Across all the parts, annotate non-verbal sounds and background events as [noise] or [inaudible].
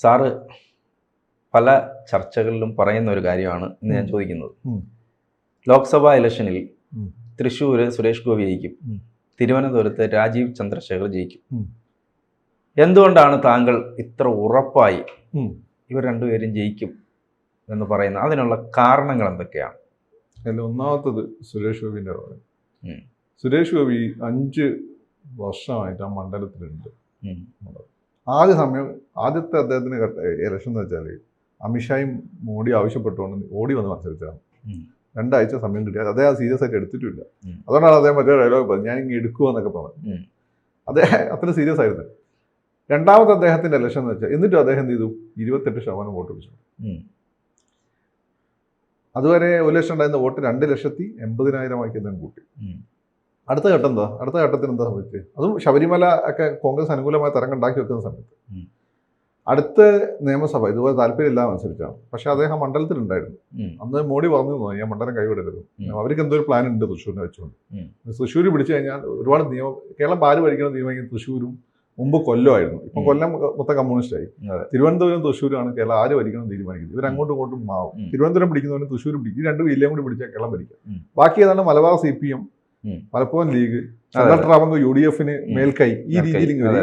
Sir പല ചർച്ചകളിലും പറയുന്ന ഒരു കാര്യമാണ് ഇന്ന് ഞാൻ ചോദിക്കുന്നത്. ലോക്സഭാ ഇലക്ഷനിൽ. തൃശ്ശൂർ സുരേഷ് ഗോപി ജയിക്കും. തിരുവനന്തപുരത്ത് രാജീവ് ചന്ദ്രശേഖർ ജയിക്കും എന്തുകൊണ്ടാണ് താങ്കൾ ഇത്ര ഉറപ്പായി. ഇവർ രണ്ടുപേരും ജയിക്കും എന്ന് പറയുന്നത് അതിനുള്ള കാരണങ്ങൾ എന്തൊക്കെയാണ് അതിൽ ഒന്നാമത്തത് സുരേഷ് ഗോപിന്റെ റോൾ സുരേഷ് ഗോപി അഞ്ച് വർഷമായിട്ട് ആ മണ്ഡലത്തിലുണ്ട്. ആദ്യ സമയം ആദ്യത്തെ അദ്ദേഹത്തിന് ഇലക്ഷൻ എന്ന് വെച്ചാൽ അമിത്ഷായും മോഡി ആവശ്യപ്പെട്ടുകൊണ്ട് ഓടി വന്ന് മത്സരിച്ചതാണ്. ഉം. രണ്ടാഴ്ച സമയം കിട്ടിയാൽ അദ്ദേഹം സീരിയസ് ആയിട്ട് എടുത്തിട്ടില്ല. അതുകൊണ്ടാണ് അദ്ദേഹം മറ്റേ ഡയലോഗ് പറഞ്ഞത് ഞാൻ ഇങ്ങനെ എടുക്കുക എന്നൊക്കെ പറഞ്ഞു അദ്ദേഹം അത്ര സീരിയസ് ആയിരുന്നു. രണ്ടാമത്തെ അദ്ദേഹത്തിന്റെ ഇലക്ഷൻ എന്ന് വെച്ചാൽ എന്നിട്ടും അദ്ദേഹം എന്ത് ചെയ്തു? ഇരുപത്തെട്ട് ശതമാനം വോട്ട് പിടിച്ചു. അതുവരെ ഒരു ലക്ഷം ഉണ്ടായിരുന്ന വോട്ട് രണ്ട് ലക്ഷത്തി എൺപതിനായിരം ആക്കി അദ്ദേഹം കൂട്ടി. അടുത്ത ഘട്ടം എന്താ? അടുത്ത ഘട്ടത്തിന് എന്താ സംഭവിച്ചത് അതും ശബരിമല ഒക്കെ കോൺഗ്രസ് അനുകൂലമായ തരംഗം ഉണ്ടാക്കി വെക്കുന്ന സമയത്ത്. അടുത്ത നിയമസഭ ഇതുപോലെ താല്പര്യമില്ല മത്സരിച്ചാണ്. പക്ഷെ അദ്ദേഹം മണ്ഡലത്തിലുണ്ടായിരുന്നു. ഉണ്ടായിരുന്നു അന്ന് മോഡി പറഞ്ഞു. തോന്നി ഞാൻ മണ്ഡലം കൈവിടരുത്. അവർക്ക് എന്തോ ഒരു പ്ലാൻ ഉണ്ട് തൃശ്ശൂരിനെ വെച്ചുകൊണ്ട്. തൃശ്ശൂർ പിടിച്ചു കഴിഞ്ഞാൽ ഒരുപാട് നിയമം കേരളം പാൽ ഭരിക്കണം തീരുമാനിക്കുന്ന തൃശ്ശൂരും മുമ്പ് കൊല്ലമായിരുന്നു. ഇപ്പം. കൊല്ലം മൊത്തം കമ്മ്യൂണിസ്റ്റ് ആയി തിരുവനന്തപുരം തൃശ്ശൂരാണ് കേരളം ആര് ഭരിക്കണം തീരുമാനിക്കുന്നത്. ഇവർ അങ്ങോട്ടും ഇങ്ങോട്ടും മാവും തിരുവനന്തപുരം പിടിക്കുന്നവരും തൃശ്ശൂർ പിടിക്കും. ഈ രണ്ട് കൂടി പിടിച്ചാൽ കേരളം ഭരിക്കും. ബാക്കി ഏതാണ് Malabar C P M. Malappuram league. Central U D എഫിന്. മേൽക്കൈ ഈ രീതിയിൽ ഇങ്ങനെ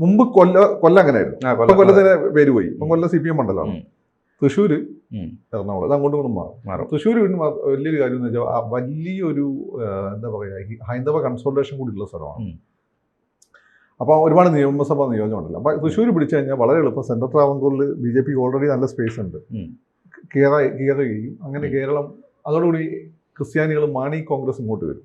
മുമ്പ് കൊല്ല കൊല്ലം അങ്ങനെയായിരുന്നു. ആയിരുന്നു ഇപ്പൊ കൊല്ലം- കൊല്ലത്തിന് പേര് പോയി ഇപ്പം കൊല്ലം സി പി എം മണ്ഡലമാണ്. തൃശ്ശൂര് എറണാകുളം. അത് അങ്ങോട്ടും ഇങ്ങോട്ടും മാറും. മാറും. തൃശ്ശൂർ വീണ്ടും വലിയൊരു കാര്യം എന്ന് വെച്ചാൽ വലിയൊരു എന്താ പറയുക ഹൈന്ദവ കൺസോൾട്ടേഷൻ കൂടി ഉള്ള സ്ഥലമാണ്. അപ്പോൾ ഒരുപാട് നിയമസഭാ നിയോജനമുണ്ടല്ലോ അപ്പോൾ തൃശ്ശൂർ പിടിച്ചു കഴിഞ്ഞാൽ വളരെ എളുപ്പം സെൻട്രൽ ട്രാവൻകൂറിൽ ബി ജെ പിക്ക് ഓൾറെഡി നല്ല സ്പേസ് ഉണ്ട്. ഉം. കീറ കീറുകയും അങ്ങനെ കേരളം അതോടുകൂടി ക്രിസ്ത്യാനികൾ മാണി കോൺഗ്രസ് ഇങ്ങോട്ട് വരും.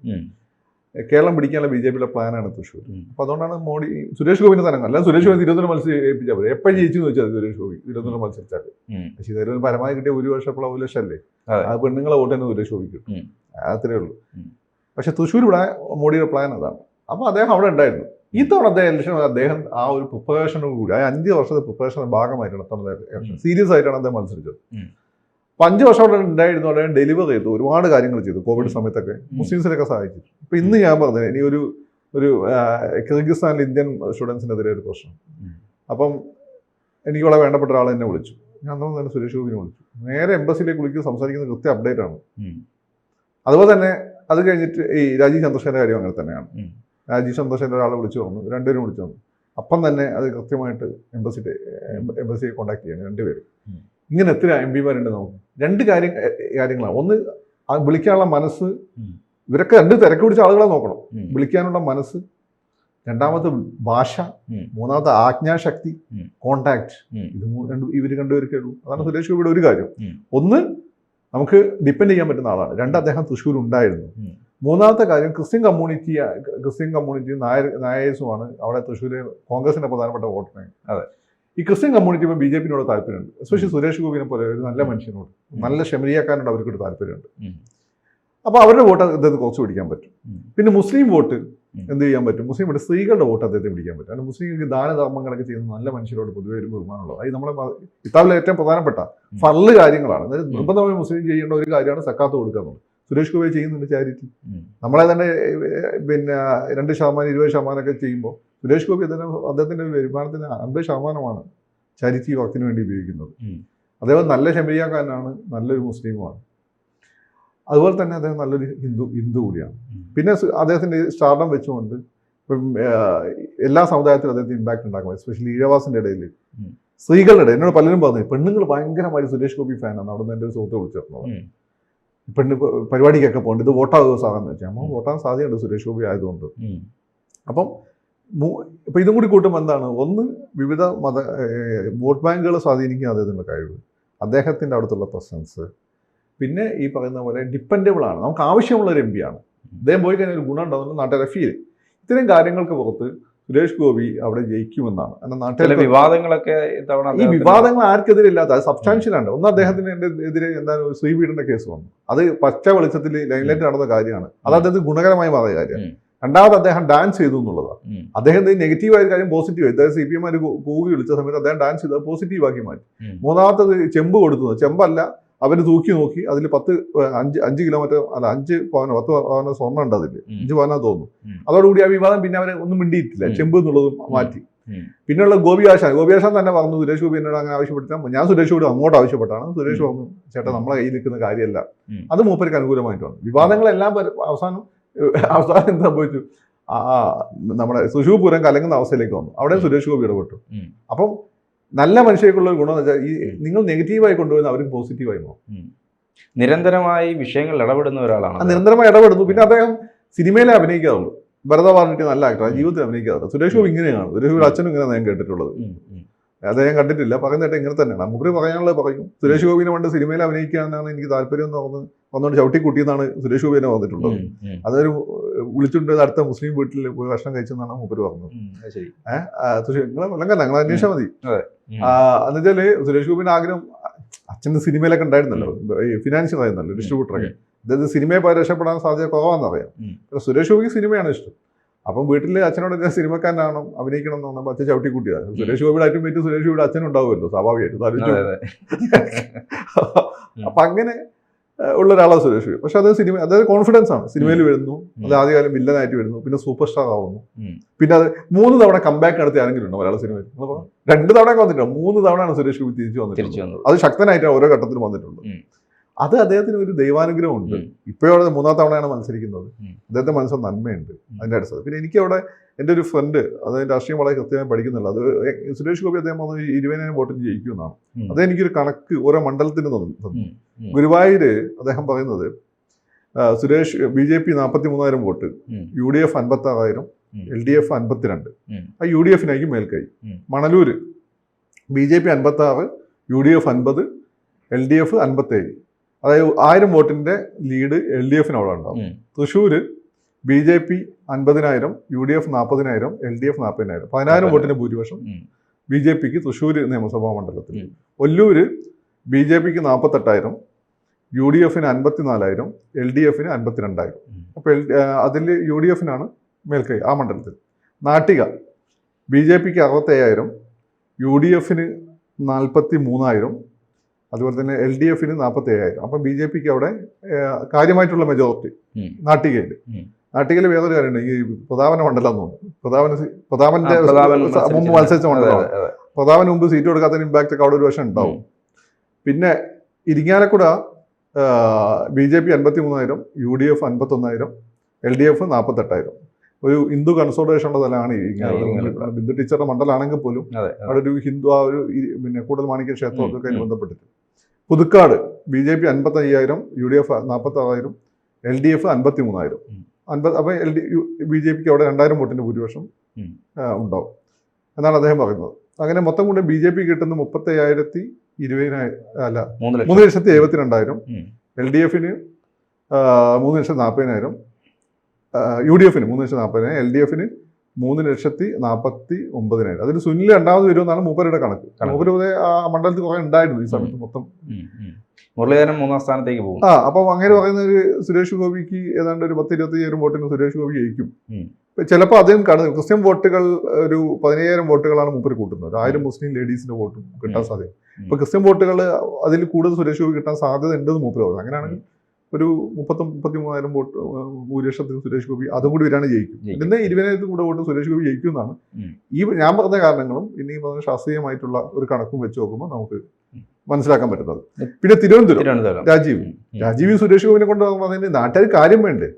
കേരളം പിടിക്കാനുള്ള ബി ജെ പിയുടെ പ്ലാനാണ് തൃശ്ശൂർ. അപ്പോൾ അതുകൊണ്ടാണ് മോഡി സുരേഷ് ഗോപിന്റെ തരംഗം അല്ല സുരേഷ് ഗോപി തിരുവനന്തപുരം മത്സരിപ്പിച്ചാൽ മതി. എപ്പോഴും ജയിച്ചു എന്ന് വെച്ചാൽ സുരേഷ് ഗോപി തിരുവനന്തപുരം മത്സരിച്ചാൽ പക്ഷേ തിരുവനന്തപുരം പരമായി കിട്ടിയ ഒരു വർഷം ഇപ്പോൾ ഒരു ലക്ഷമല്ലേ ആ പെണ്ണുങ്ങളെ വോട്ട് തന്നെ സുരേഷ് ഗോപി കിട്ടും. അത്രേ ഉള്ളൂ. പക്ഷേ തൃശ്ശൂർ ഇവിടെ മോഡിയുടെ പ്ലാൻ അതാണ്. അപ്പോൾ അദ്ദേഹം അവിടെ ഉണ്ടായിരുന്നു. ഈ തവണ അദ്ദേഹം ഇലക്ഷൻ അദ്ദേഹം ആ ഒരു പ്രിപ്പറേഷനോട് കൂടി ആ അഞ്ച് വർഷത്തെ പ്രിപ്പറേഷൻ ഭാഗമായിട്ടാണ് ഇത്തവണ ഇലക്ഷൻ. സീരിയസ് ആയിട്ടാണ് അദ്ദേഹം മത്സരിച്ചത്. അപ്പൊ അഞ്ച് വർഷം അവിടെ ഉണ്ടായിരുന്നു അവിടെ ഡെലിവർ ചെയ്തു. ഒരുപാട് കാര്യങ്ങൾ ചെയ്തു. കോവിഡ് സമയത്തൊക്കെ. മുസ്ലിംസിനൊക്കെ സഹായിച്ചു. ഇപ്പൊ ഇന്ന് ഞാൻ പറഞ്ഞത് ഇനി ഒരു ഒരു കിർഗിസ്ഥാനിൽ ഇന്ത്യൻ സ്റ്റുഡൻസിനെതിരെ ഒരു പ്രശ്നം. അപ്പം എനിക്ക് വളരെ വേണ്ടപ്പെട്ട ഒരാൾ എന്നെ വിളിച്ചു. ഞാൻ അന്ന് തന്നെ സുരേഷ് ഗോപിനെ വിളിച്ചു. നേരെ എംബസിയിലേക്ക് വിളിക്കും സംസാരിക്കുന്ന കൃത്യ അപ്ഡേറ്റ് ആണ്. അതുപോലെ തന്നെ അത് കഴിഞ്ഞിട്ട് ഈ രാജീവ് ചന്ദ്രശേഖരന്റെ കാര്യം അങ്ങനെ തന്നെയാണ്. രാജീവ് ചന്ദ്രശേഖരൻ ഒരാളെ വിളിച്ചു വന്നു. രണ്ടുപേരും വിളിച്ചു വന്നു. അപ്പം തന്നെ അത് കൃത്യമായിട്ട് എംബസി എംബസിയെ കോൺടാക്ട് ചെയ്യണം രണ്ടുപേരും. ഇങ്ങനെ എത്ര എം പിമാരുണ്ട് നമുക്ക്? രണ്ട് കാര്യം കാര്യങ്ങളാണ്. ഒന്ന് ആ വിളിക്കാനുള്ള മനസ്സ്. ഇവരൊക്കെ രണ്ട് തിരക്ക് പിടിച്ച ആളുകളെ നോക്കണം. വിളിക്കാനുള്ള മനസ്സ്. രണ്ടാമത്തെ ഭാഷ. മൂന്നാമത്തെ ആജ്ഞാശക്തി. കോണ്ടാക്ട്. ഇത് രണ്ട് ഇവർ രണ്ടുപേരൊക്കെ ഉള്ളൂ. അതാണ് സുരേഷ് ഗോപിയുടെ ഒരു കാര്യം. ഒന്ന് നമുക്ക് ഡിപ്പെൻഡ് ചെയ്യാൻ പറ്റുന്ന ആളാണ്. രണ്ട് അദ്ദേഹം തൃശ്ശൂർ ഉണ്ടായിരുന്നു. മൂന്നാമത്തെ കാര്യം Christian community Christian community Nair നായേഴ്സുമാണ് അവിടെ തൃശ്ശൂർ കോൺഗ്രസിന്റെ പ്രധാനപ്പെട്ട വോട്ട് ബാങ്ക് അതെ. ഈ ക്രിസ്ത്യൻ കമ്മ്യൂണിറ്റി ഇപ്പം ബി ജെ പിന്നോട് താല്പര്യമുണ്ട്. എസ്പെഷ്യലി സുരേഷ് ഗോപിനെ പോലെ ഒരു നല്ല മനുഷ്യനോട് നല്ല ക്ഷമരിയാക്കാനോട് അവർക്കൊരു താല്പര്യമുണ്ട്. അപ്പോൾ അവരുടെ വോട്ട് അദ്ദേഹത്തെ കുറച്ച് പിടിക്കാൻ പറ്റും. പിന്നെ മുസ്ലിം വോട്ട്. എന്ത് ചെയ്യാൻ പറ്റും? മുസ്ലിം വോട്ട് സ്ത്രീകളുടെ വോട്ട് അദ്ദേഹത്തെ പിടിക്കാൻ പറ്റും. കാരണം മുസ്ലിങ്ങൾക്ക് ദാനധർമ്മങ്ങളൊക്കെ ചെയ്യുന്ന നല്ല മനുഷ്യരോട് പൊതുവെ ഒരു ബഹുമാനമുള്ളത്. അത് നമ്മുടെ ഇത്താവിലെ ഏറ്റവും പ്രധാനപ്പെട്ട ഫള്ള് കാര്യങ്ങളാണ്. അതായത് നിർബന്ധമായി മുസ്ലിം ചെയ്യേണ്ട ഒരു കാര്യമാണ് സക്കാത്ത് കൊടുക്കുക എന്നുള്ളത്. സുരേഷ് ഗോപി ചെയ്യുന്നുണ്ട് ചാരിറ്റി. നമ്മളെ തന്നെ പിന്നെ രണ്ട് ശതമാനം ഇരുപത് ശതമാനമൊക്കെ ചെയ്യുമ്പോൾ സുരേഷ് ഗോപി അദ്ദേഹം അദ്ദേഹത്തിന്റെ വരുമാനത്തിന് അൻപത് ശതമാനമാണ് ചാരിറ്റി വർക്കിന് വേണ്ടി ഉപയോഗിക്കുന്നത്. അദ്ദേഹം നല്ല ഷെമരിയാക്കാരനാണ് നല്ലൊരു മുസ്ലിമുമാണ്. അതുപോലെ തന്നെ അദ്ദേഹം നല്ലൊരു ഹിന്ദു ഹിന്ദു കൂടിയാണ്. പിന്നെ അദ്ദേഹത്തിന്റെ സ്റ്റാർഡം വെച്ചുകൊണ്ട് ഇപ്പം എല്ലാ സമുദായത്തിലും അദ്ദേഹത്തിന് ഇമ്പാക്ട് ഉണ്ടാക്കും എസ്പെഷ്യലി ഈഴവാസിന്റെ ഇടയിൽ സ്ത്രീകളുടെ ഇടയിൽ എന്നോട് പലരും പറഞ്ഞു പെണ്ണുങ്ങൾ ഭയങ്കരമായി സുരേഷ് ഗോപി ഫാനാണ് അവിടെ നിന്ന് എന്റെ ഒരു സുഹൃത്ത് വിളിച്ചിരുന്നത്. പെണ്ണ് പരിപാടിക്കൊക്കെ പോകേണ്ടത് ഇത് വോട്ടാകുമോ സാധനം വെച്ചാൽ നമ്മൾ വോട്ടാൻ സാധ്യതയുണ്ട് സുരേഷ് ഗോപി ആയതുകൊണ്ട്. അപ്പം ഇപ്പം ഇതും കൂടി കൂട്ടുമ്പോൾ എന്താണ്? ഒന്ന് വിവിധ മത വോട്ട് ബാങ്കുകളെ സ്വാധീനിക്കുക അദ്ദേഹത്തിന്റെ കഴിവ് അദ്ദേഹത്തിന്റെ അടുത്തുള്ള പ്രസൻസ്. പിന്നെ ഈ പറയുന്ന പോലെ ഡിപ്പെൻഡബിൾ ആണ്. നമുക്ക് ആവശ്യമുള്ള ഒരു എം പി ആണ്. അദ്ദേഹം പോയി കഴിഞ്ഞാൽ ഒരു ഗുണം ഉണ്ടാവുന്ന നാട്ടുകാരെ ഫീൽ ഇത്തരം കാര്യങ്ങൾക്ക് പുറത്ത് സുരേഷ് ഗോപി അവിടെ ജയിക്കുമെന്നാണ്. കാരണം നാട്ടിലെ വിവാദങ്ങളൊക്കെ ഇത്തവണ ഈ വിവാദങ്ങൾ ആർക്കെതിരെ ഇല്ലാത്ത അത് സബ്സ്റ്റാൻഷ്യൽ ആണ്. ഒന്ന് അദ്ദേഹത്തിന് എന്റെ എതിരെ എന്താണ് ഒരു ശ്രീപീഠന്റെ കേസ് വന്നു. അത് പച്ച വെളിച്ചത്തിൽ ലൈൻലൈറ്റ് നടന്ന കാര്യമാണ്. അത് അദ്ദേഹത്തിന് ഗുണകരമായി മാറിയ കാര്യമാണ്. രണ്ടാമത് അദ്ദേഹം ഡാൻസ് ചെയ്തു എന്നുള്ളതാണ്. അദ്ദേഹം നെഗറ്റീവ് ആയ. കാര്യം പോസിറ്റീവ് അതായത് സി പി എം കൂകി വിളിച്ച സമയത്ത് അദ്ദേഹം ഡാൻസ് ചെയ്ത് പോസിറ്റീവ് ആക്കി മാറ്റി. മൂന്നാമത്തത് ചെമ്പ് കൊടുത്തു ചെമ്പല്ല അവർ തൂക്കി നോക്കി. അതിൽ പത്ത് അഞ്ച് അഞ്ച് കിലോമീറ്റർ അല്ല അഞ്ച് പവനോ പത്ത് പവനോ സ്വർണം ഉണ്ട് അതിൽ. അഞ്ച് പവനാ തോന്നുന്നു. അതോടുകൂടി ആ വിവാദം പിന്നെ അവരെ ഒന്നും മിണ്ടിയിട്ടില്ല. ചെമ്പ് എന്നുള്ളത് മാറ്റി. പിന്നെയുള്ള ഗോപി ആശാൻ. ഗോപി ആശാൻ തന്നെ പറഞ്ഞു സുരേഷ് ഗോപി എന്നോട് അങ്ങനെ ആവശ്യപ്പെട്ടാൽ ഞാൻ സുരേഷ് ഗോപി അങ്ങോട്ട് ആവശ്യപ്പെട്ടാണ്. സുരേഷ് പറഞ്ഞു ചേട്ടാ നമ്മളെ കയ്യിൽ നിൽക്കുന്ന കാര്യമല്ല. അത് മൂപ്പർക്ക് അനുകൂലമായിട്ട് വന്നു. വിവാദങ്ങളെല്ലാം അവസാനം [laughs] അവസാനം എന്ത് സംഭവിച്ചു? ആ നമ്മുടെ സുഷു പൂരം കലങ്ങുന്ന അവസ്ഥയിലേക്ക് വന്നു. അവിടെ സുരേഷ് ഗോപി ഇടപെട്ടു. അപ്പം നല്ല മനുഷ്യർക്കുള്ള ഒരു ഗുണം എന്ന് വെച്ചാൽ ഈ നിങ്ങൾ നെഗറ്റീവായി കൊണ്ടുപോകുന്ന അവരും പോസിറ്റീവായി മാറും. നിരന്തരമായി വിഷയങ്ങളിൽ ഇടപെടുന്ന ഒരാളാണ് നിരന്തരമായി ഇടപെടുന്നു. പിന്നെ അദ്ദേഹം സിനിമയിലെ അഭിനയിക്കാറുള്ളൂ. ഭരത പറഞ്ഞിട്ട് നല്ല ആക്ടറാണ് ജീവിതത്തിൽ അഭിനയിക്കാറുള്ളൂ സുരേഷ് ഗോപി ഇങ്ങനെയാണ്. സുരേഷ് ഗോപി അച്ഛനും ഇങ്ങനെ ഞാൻ കേട്ടിട്ടുള്ളത്. അദ്ദേഹം കണ്ടിട്ടില്ല. പറയുന്നതായിട്ട് ഇങ്ങനെ തന്നെയാണ്. നമുക്ക് പറയാനുള്ളത് പറയും. സുരേഷ് ഗോപിനെ പണ്ട് സിനിമയിൽ അഭിനയിക്കാനാണ് എനിക്ക് താല്പര്യം എന്ന് പറഞ്ഞ് വന്നുകൊണ്ട് ചവിട്ടി കുട്ടിയെന്നാണ് സുരേഷ് ഗോപിനെ വന്നിട്ടുള്ളത്. അതൊരു വിളിച്ചുകൊണ്ട് അടുത്ത മുസ്ലിം വീട്ടിൽ പോയി ഭക്ഷണം കഴിച്ചെന്നാണ് മൂപ്പര് പറഞ്ഞത്. ഏഹ് നിങ്ങളെ കൊല്ലങ്കല്ല നിങ്ങൾ അന്വേഷിച്ചാൽ മതി. എന്നുവെച്ചാൽ സുരേഷ് ഗോപിന്റെ ആഗ്രഹം അച്ഛന്റെ സിനിമയിലൊക്കെ ഉണ്ടായിരുന്നല്ലോ ഈ ഫിനാൻഷ്യൽ ആയിരുന്നല്ലോ ഡിസ്ട്രിബ്യൂട്ടറൊക്കെ അതായത് സിനിമയെ രക്ഷപ്പെടാൻ സാധ്യത കുറവാണെന്നറിയാം. പക്ഷേ സുരേഷ് ഗോപിക്ക് സിനിമയാണ് ഇഷ്ടം. അപ്പം വീട്ടിൽ അച്ഛനോട് ഞാൻ സിനിമക്കാരനാണോ അഭിനയിക്കണം എന്ന് പറഞ്ഞപ്പോൾ അച്ഛൻ ചവിട്ടി കൂട്ടിയതാണ് സുരേഷ് ഗോപിയുടെ ആയിട്ടും പറ്റി സുരേഷ് ഗോപിയുടെ അച്ഛനുണ്ടാവുമല്ലോ സ്വാഭാവികമായിട്ടും. അപ്പൊ അങ്ങനെ ഉള്ള ഒരാളാണ് സുരേഷ് ഗോപി. പക്ഷെ അത് സിനിമ അതായത് കോൺഫിഡൻസ് ആണ്. സിനിമയിൽ വരുന്നു. അത് ആദ്യകാലം വില്ലനായിട്ട് വരുന്നു. പിന്നെ സൂപ്പർ സ്റ്റാർ ആവുന്നു പിന്നെ അത് മൂന്ന് തവണ കമ്പാക്ക് നടത്തി ആരെങ്കിലും ഉണ്ടോ മലയാള സിനിമയിൽ? രണ്ട് തവണ വന്നിട്ടുണ്ട്? മൂന്ന് തവണയാണ് സുരേഷ് ഗോപി തിരിച്ചു വന്നിട്ടുള്ളത്. അത് ശക്തനായിട്ടാണ് ഓരോ ഘട്ടത്തിലും വന്നിട്ടുള്ളത്. അത് അദ്ദേഹത്തിന് ഒരു ദൈവാനുഗ്രഹം ഉണ്ട്. ഇപ്പോഴവിടെ മൂന്നാം തവണയാണ് മത്സരിക്കുന്നത്. അദ്ദേഹത്തെ മനസ്സിൽ നന്മയുണ്ട് അതിന്റെ അടിസ്ഥാനം പിന്നെ എനിക്ക് അവിടെ എന്റെ ഒരു ഫ്രണ്ട് അതായത് രാഷ്ട്രീയം വളരെ കൃത്യമായി പഠിക്കുന്നില്ല. അത് സുരേഷ് ഗോപി അദ്ദേഹം വന്ന് ഇരുപതിനായിരം വോട്ടിന് ജയിക്കുമെന്നാണ്. എന്നാണ് അത് എനിക്കൊരു കണക്ക് ഓരോ മണ്ഡലത്തിന് തന്നു. ഗുരുവായൂര് അദ്ദേഹം പറയുന്നത് സുരേഷ് ബി ജെ പി നാൽപ്പത്തി മൂന്നായിരം വോട്ട്. യു ഡി എഫ് അൻപത്തി ആറായിരം എൽ ഡി എഫ് അൻപത്തിരണ്ട് ആ യു ഡി എഫിനായിരിക്കും മേൽക്കൈ. മണലൂര് ബി ജെ പി അൻപത്തി ആറ് യു ഡി എഫ് അൻപത് എൽ ഡി എഫ് അൻപത്തേഴ്. അതായത് ആയിരം വോട്ടിന്റെ ലീഡ് എൽ ഡി എഫിന് അവിടെ ഉണ്ടാവും. തൃശ്ശൂര് ബി ജെ പി അൻപതിനായിരം യു ഡി എഫ് നാൽപ്പതിനായിരം എൽ ഡി എഫ് നാൽപ്പതിനായിരം പതിനായിരം വോട്ടിന്റെ ഭൂരിപക്ഷം. ബി ജെ പിക്ക് തൃശ്ശൂർ നിയമസഭാ മണ്ഡലത്തിൽ. ഒല്ലൂര് ബി ജെ പിക്ക് നാൽപ്പത്തെട്ടായിരം യു ഡി എഫിന് അൻപത്തിനാലായിരം എൽ ഡി എഫിന് അൻപത്തിരണ്ടായിരം. അപ്പോൾ എൽ അതിൽ യു ഡി എഫിനാണ് മേൽക്കൈ ആ മണ്ഡലത്തിൽ. നാട്ടിക ബി ജെ പിക്ക് അറുപത്തയ്യായിരം യു ഡി എഫിന് നാൽപ്പത്തി മൂന്നായിരം അതുപോലെ തന്നെ എൽ ഡി എഫിന് നാൽപ്പത്തി ഏഴായിരം അപ്പം ബി ജെ പിക്ക് അവിടെ കാര്യമായിട്ടുള്ള മെജോറിറ്റി. നാട്ടികയിൽ. നാട്ടികയിൽ വേറൊരു കാര്യമുണ്ട്. ഈ പ്രതാപന മണ്ഡലം എന്ന് തോന്നുന്നു പ്രതാപന പ്രതാപന്റെ മുമ്പ് മത്സരിച്ച മണ്ഡലം. പ്രതാപന് മുമ്പ് സീറ്റ് കൊടുക്കാത്തതിന് ഇമ്പാക്റ്റ് ഒക്കെ അവിടെ ഒരു വശം ഉണ്ടാവും. പിന്നെ ഇരിങ്ങാലക്കുട ബി ജെ പി അൻപത്തി മൂന്നായിരം യു ഡി എഫ് അൻപത്തൊന്നായിരം എൽ ഡി എഫ് നാൽപ്പത്തെട്ടായിരം ഒരു ഹിന്ദു കൺസോർട്ടേഷൻ ഉള്ള സ്ഥലമാണ് ഇരിങ്ങാലക്കുട. ബിന്ദു ടീച്ചറുടെ മണ്ഡലമാണെങ്കിൽ പോലും. അവിടെ ഒരു ഹിന്ദു ആ ഒരു പിന്നെ കൂടുതൽ മാണിക്യ ക്ഷേത്രം ഒക്കെ ആയിട്ട് ബന്ധപ്പെട്ടിട്ട്. പുതുക്കാട് ബി ജെ പി അൻപത്തി അയ്യായിരം യു ഡി എഫ് നാൽപ്പത്തി ആറായിരം എൽ ഡി എഫ് അൻപത്തി മൂന്നായിരം അൻപത് അപ്പം എൽ ഡി ബി ജെ പിക്ക് അവിടെ രണ്ടായിരം വോട്ടിന്റെ ഭൂരിപക്ഷം ഉണ്ടാവും. എന്നാണ് അദ്ദേഹം പറയുന്നത്. അങ്ങനെ മൊത്തം കൊണ്ട് ബി ജെ പി കിട്ടുന്ന മുപ്പത്തി അയ്യായിരത്തി ഇരുപതിനായിരം അല്ല മൂന്ന് ലക്ഷത്തി എഴുപത്തി രണ്ടായിരം എൽ ഡി എഫിന് മൂന്ന് ലക്ഷത്തി നാൽപ്പതിനായിരം യു ഡി എഫിന് മൂന്ന് ലക്ഷത്തി നാൽപ്പതിനായിരം എൽ ഡി എഫിന് മൂന്ന് ലക്ഷത്തി നാൽപ്പത്തി ഒമ്പതിനായിരം. അതിൽ സുനിൽ രണ്ടാമത് വരുമെന്നാണ് മൂപ്പരുടെ കണക്ക്. മൂപ്പര് ആ മണ്ഡലത്തിൽ കുറെ ഉണ്ടായിരുന്നു ഈ സമയത്ത് മൊത്തം. മുരളീധരൻ മൂന്നാം സ്ഥാനത്തേക്ക് പോകും. ആ അപ്പം അങ്ങനെ പറയുന്ന ഒരു സുരേഷ് ഗോപിക്ക് ഏതാണ്ട് ഒരു പത്ത് ഇരുപത്തി അയ്യായിരം വോട്ടിന് സുരേഷ് ഗോപി ജയിക്കും. ചിലപ്പോൾ അദ്ദേഹം കാണുന്നത് ക്രിസ്ത്യൻ വോട്ടുകൾ ഒരു പതിനയ്യായിരം വോട്ടുകളാണ് മൂപ്പര് കൂട്ടുന്നത്. ഒരു ആയിരം മുസ്ലിം ലേഡീസിന്റെ വോട്ടും കിട്ടാൻ സാധ്യത. ഇപ്പൊ ക്രിസ്ത്യൻ വോട്ടുകൾ അതിൽ കൂടുതൽ സുരേഷ് ഗോപി കിട്ടാൻ സാധ്യത ഉണ്ടെന്ന് മൂപ്പര് പറയുന്നത് അങ്ങനെയാണെങ്കിൽ ഒരു മുപ്പത്തി മുപ്പത്തി മൂവായിരം വോട്ട് ഭൂരിപക്ഷത്തിന് സുരേഷ് ഗോപി അതും കൂടി വരാണ് ജയിക്കും. പിന്നെ ഇരുപതിനായിരത്തിൽ കൂടെ വോട്ട് സുരേഷ് ഗോപി ജയിക്കും എന്നാണ് ഈ ഞാൻ പറഞ്ഞ കാരണങ്ങളും ഇനി പറഞ്ഞ ശാസ്ത്രീയമായിട്ടുള്ള ഒരു കണക്കും വെച്ച് നോക്കുമ്പോൾ നമുക്ക് മനസ്സിലാക്കാൻ പറ്റുന്നത്. പിന്നെ തിരുവനന്തപുരം. രാജീവ്. രാജീവ് സുരേഷ് ഗോപിനെ കൊണ്ട് പറഞ്ഞതിന് നാട്ടുകാർ കാര്യം വേണ്ടേ?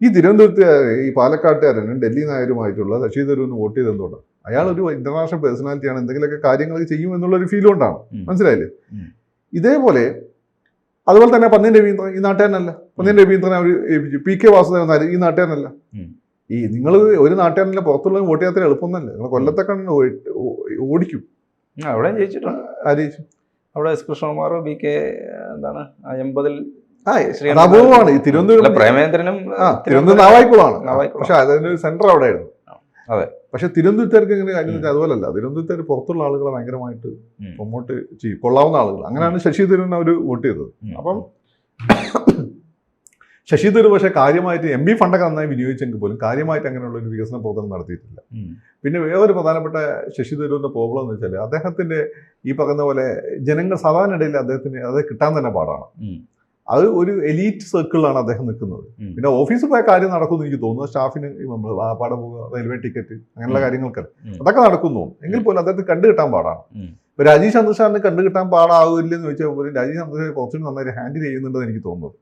ഈ തിരുവനന്തപുരത്ത് ഈ പാലക്കാട്ടുകാരനും ഡൽഹി നായരുമായിട്ടുള്ള ശശി തരൂരിന് വോട്ട് ചെയ്തെന്തുകൊണ്ടാണ് അയാൾ ഒരു ഇന്റർനാഷണൽ പേഴ്സണാലിറ്റിയാണ് എന്തെങ്കിലുമൊക്കെ കാര്യങ്ങൾ ചെയ്യും എന്നുള്ള ഒരു ഫീൽ കൊണ്ടാണ്. മനസ്സിലായില്ലേ? ഇതേപോലെ അതുപോലെ തന്നെ പന്നിയൻ രവീന്ദ്രൻ ഈ നാട്ടുകാരനല്ല? പന്നിയൻ രവീന്ദ്രനെ അവർ ഏൽപ്പിച്ചു. പി കെ വാസുദേവൻ നായർ ഈ നാട്ടുകാരനല്ല. ഈ നിങ്ങൾ ഒരു നാട്ടുകാരനല്ല പുറത്തുള്ള വോട്ട് ചെയ്യാത്ര എളുപ്പമൊന്നല്ല? നിങ്ങൾ കൊല്ലത്തെ ഓടിക്കും. ആ, അവിടെ ജയിച്ചിട്ടുണ്ട്. ആരയിച്ചു അവിടെ എസ് കൃഷ്ണകുമാർ ബി കെ എന്താണ് എൺപതിൽ അപൂർവമാണ് ഈ തിരുവനന്തപുരം പ്രേമേന്ദ്രനും തിരുവനന്തപുരം നാവായിക്കുളമാണ് പക്ഷെ അതിന്റെ ഒരു സെന്റർ അവിടെ ആയിരുന്നു അതെ. പക്ഷെ തിരുവനന്തപുരത്തേക്ക് ഇങ്ങനെ കാര്യം വെച്ചാൽ അതുപോലല്ല. തിരുവനന്തപുരത്തേക്ക് പുറത്തുള്ള ആളുകളെ ഭയങ്കരമായിട്ട്. പ്രൊമോട്ട് ചെയ്യും. കൊള്ളാവുന്ന ആളുകൾ അങ്ങനെയാണ് ശശി തരൂരിനെ അവർ വോട്ട് ചെയ്തത്. അപ്പം ശശി തരൂർ പക്ഷേ കാര്യമായിട്ട് എം ബി ഫണ്ടൊക്കെ നന്നായി വിനിയോഗിച്ചെങ്കിൽ പോലും കാര്യമായിട്ട് അങ്ങനെയുള്ള ഒരു വികസന പ്രവർത്തനം നടത്തിയിട്ടില്ല. പിന്നെ വേറൊരു പ്രധാനപ്പെട്ട ശശി തരൂരിന്റെ പ്രോബ്ലം എന്ന് വെച്ചാൽ അദ്ദേഹത്തിന്റെ ഈ പറയുന്ന പോലെ ജനങ്ങൾ സാധാരണ ഇടയിൽ അദ്ദേഹത്തിന് അത് കിട്ടാൻ തന്നെ പാടാണ്. അത് ഒരു എലീറ്റ് സർക്കിളിലാണ് അദ്ദേഹം നിൽക്കുന്നത്. പിന്നെ ഓഫീസിൽ പോയ കാര്യം നടക്കുമെന്ന് എനിക്ക് തോന്നുന്നു. സ്റ്റാഫിന് നമ്മൾ വാപ്പാടെ പോവുക റെയിൽവേ ടിക്കറ്റ് അങ്ങനെയുള്ള കാര്യങ്ങൾക്ക് അതൊക്കെ നടക്കുന്നു. എങ്കിൽ പോലും അദ്ദേഹത്തിന് കണ്ടു കിട്ടാൻ പാടാണ്. ഇപ്പൊ രാജീവ് ചന്ദ്രശാലിന് കണ്ടു കിട്ടാൻ പാടാവില്ല എന്ന് ചോദിച്ചാൽ പോലും രാജീവ് ചന്ദ്രശേഖരൻ കുറച്ചും നന്നായി ഹാൻഡിൽ ചെയ്യുന്നുണ്ടെന്ന് എനിക്ക് തോന്നുന്നത്.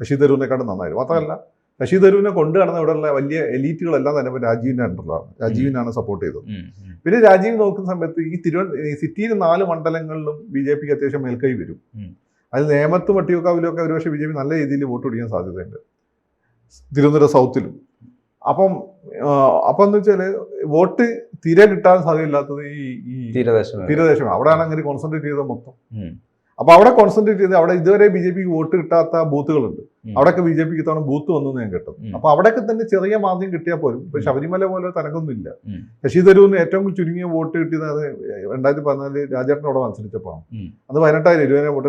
ശശി തരൂരിനെക്കാളും നന്നായി മാത്രമല്ല ശശി തരൂരിനെ കൊണ്ടു നടന്ന ഇവിടെയുള്ള വലിയ എലീറ്റുകളെല്ലാം തന്നെ ഇപ്പൊ രാജീവിന്റെ അണ്ടറിലാണ് രാജീവിനാണ് സപ്പോർട്ട് ചെയ്തത്. പിന്നെ രാജീവ് നോക്കുന്ന സമയത്ത് ഈ തിരുവനന്തപുരം സിറ്റിയിലെ നാല് മണ്ഡലങ്ങളിലും ബി ജെ പിക്ക് അത്യാവശ്യം മേൽക്കൈ വരും. അതിൽ നേമത്തും വട്ടിയൂക്കാവിലുമൊക്കെ ഒരുപക്ഷെ ബി ജെ പി നല്ല രീതിയിൽ വോട്ട് പിടിക്കാൻ സാധ്യതയുണ്ട്. തിരുവനന്തപുരം സൗത്തിലും. അപ്പം അപ്പം എന്ന് വെച്ചാൽ വോട്ട് തീരെ കിട്ടാൻ സാധ്യതയില്ലാത്തത് ഈ തീരദേശം തീരദേശം. തീരദേശമാണ്. അവിടെയാണ് അങ്ങനെ കോൺസെൻട്രേറ്റ് ചെയ്തത് മൊത്തം. ഉം. അപ്പൊ അവിടെ കോൺസെൻട്രേറ്റ് ചെയ്ത് അവിടെ ഇതുവരെ ബി ജെ പിക്ക് വോട്ട് കിട്ടാത്ത ബൂത്തുകളുണ്ട്. അവിടെയൊക്കെ ബി ജെ പിക്ക് തവണ ബൂത്ത് വന്നു ഞാൻ കേട്ടത്. അപ്പൊ അവിടെയൊക്കെ തന്നെ ചെറിയ മാർജിൻ കിട്ടിയാൽ പോലും ഇപ്പൊ. ശബരിമല പോലെ തനക്കൊന്നും ഇല്ല. ശശി തരൂരിന് ഏറ്റവും ചുരുങ്ങിയ വോട്ട് കിട്ടിയത് അത് രണ്ടായിരത്തി പതിനാല് രാജേട്ടനോട് മത്സരിച്ചപ്പോഴാണ് അത് പതിനെട്ടായിരം ഇരുപതിനായിരം വോട്ട്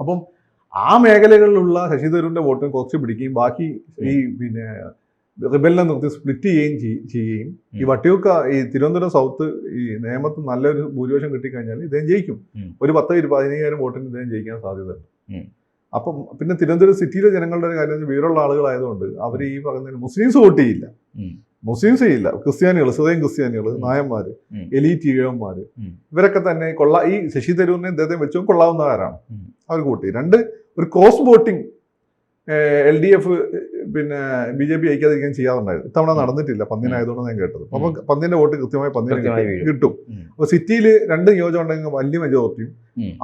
അപ്പം ആ മേഖലകളിലുള്ള ശശി തരൂരിന്റെ വോട്ടും കുറച്ച് പിടിക്കുകയും ബാക്കി ഈ പിന്നെ റിബലിനെ നിർത്തി സ്പ്ലിറ്റ് ചെയ്യുകയും ചെയ്- ചെയ്യുകയും ഈ. വട്ടിയൂക്ക ഈ തിരുവനന്തപുരം സൗത്ത് ഈ നേമത്ത് നല്ലൊരു ഭൂരിപക്ഷം കിട്ടിക്കഴിഞ്ഞാൽ ഇദ്ദേഹം ജയിക്കും. ഒരു പത്ത് ഇരു പതിനയ്യായിരം വോട്ടിന് ഇദ്ദേഹം ജയിക്കാൻ സാധ്യതയുണ്ട്. അപ്പം പിന്നെ തിരുവനന്തപുരം സിറ്റിയിലെ ജനങ്ങളുടെ ഒരു കാര്യം വീടുള്ള ആളുകളായതുകൊണ്ട് അവർ ഈ പറയുന്നതിന് മുസ്ലിംസ് വോട്ട് ചെയ്യില്ല. മുസ്ലിംസ് ചെയ്യില്ല ക്രിസ്ത്യാനികൾ സ്വയം ക്രിസ്ത്യാനികൾ നായന്മാര് നായന്മാർ. എലീറ്റ് ഈഴവന്മാർ. ഇവരൊക്കെ തന്നെ കൊള്ള ഈ ശശി തരൂരിനെ ഇദ്ദേഹത്തെ വെച്ചും കൊള്ളാവുന്നവരാണ്. അവർ കൂട്ടി രണ്ട് ഒരു cross voting L D F പിന്നെ ബി ജെ പി അയക്കാതിരിക്കാൻ ചെയ്യാറുണ്ടായിരുന്നു. ഇത്തവണ നടന്നിട്ടില്ല. പന്നിനായതുകൊണ്ട് ഞാൻ കേട്ടത്. അപ്പൊ പന്തിന്റെ പന്നിന്റെ വോട്ട് കൃത്യമായി പന്നിന് കിട്ടും. അപ്പോൾ അപ്പൊ സിറ്റിയിൽ രണ്ട് നിയോജകം ഉണ്ടെങ്കിൽ വലിയ മെജോറിറ്റിയും.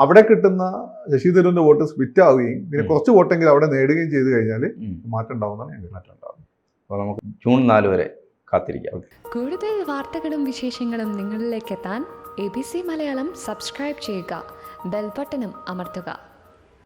അവിടെ കിട്ടുന്ന ശശി തരൂരിന്റെ വോട്ട് സ്പിറ്റ് ആവുകയും പിന്നെ കുറച്ച് വോട്ടെങ്കിൽ അവിടെ നേടുകയും ചെയ്തു കഴിഞ്ഞാൽ. മാറ്റം ഉണ്ടാവുന്നതാണ് ഞാൻ മാറ്റം ഉണ്ടാവും. അപ്പോൾ നമുക്ക് ജൂൺ നാല് വരെ കാത്തിരിക്കാം. കൂടുതൽ വാർത്തകളും വിശേഷങ്ങളും നിങ്ങളിലേക്ക് എത്താൻ A B C Malayalam subscribe ചെയ്യുക. ബെൽബട്ടനും അമർത്തുക.